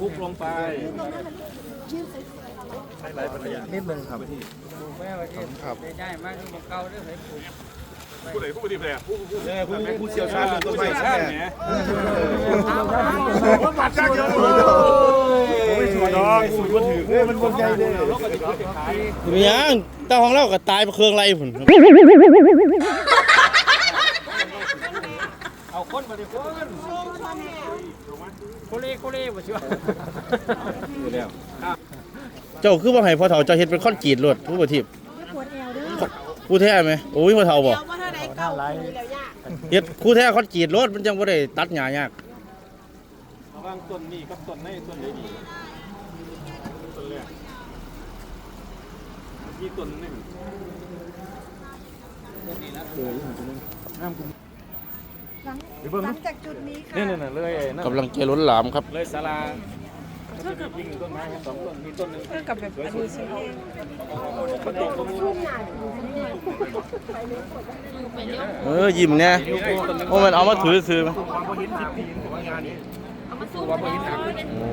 คุกลงไปนิ ดนึงครับผู้ใดผู้ดีแผลผู้ผู้เนี่ยผู้ผู้เชี่ยวชาญเรื่องต้นไม้ใช่ใช่ไหมปัดจ้าเยอะเลยโอ้ยสวยน้องสวยมันถือเลยมันบนใจเลยเป็นหยังเจ้าของเราก็ตายไปเครื่องไรผุนเอาคนมาดิคนโคเล่โคเล่บ่ชัว เจ้าคือว่าให้พ่อเฒ่าเจ้าเฮ็ดเป็นคอนกรีตรถผู้บ่ทิพย์ผู้แท้ไหมโอ้ยพ่อเฒ่าบ่เดี๋ยวว่าถ้าได้เก้าคือแล้วยากเฮ็ดคู่แท้คอนกรีตรถมันจังบ่ได้ตัดหญ้ายากระวังต้นนี้กับต้นนี้ต้นไหนดีต้นแรกที่ต้นนึงหลังจากจุดนี้ค่ะนี่นี่เลยนั่นกำลังใจล้นหลามครับเลยศาลา ยิ่งต้นไม้สองต้นมีต้นนึงเท่ากับแบบอันนี้ใช่ไหมมันตกตรงนู้นเออยิ้มเนี่ยโอ้มันเอามาถือซื้อไหมว่าพอยินหนักโอ้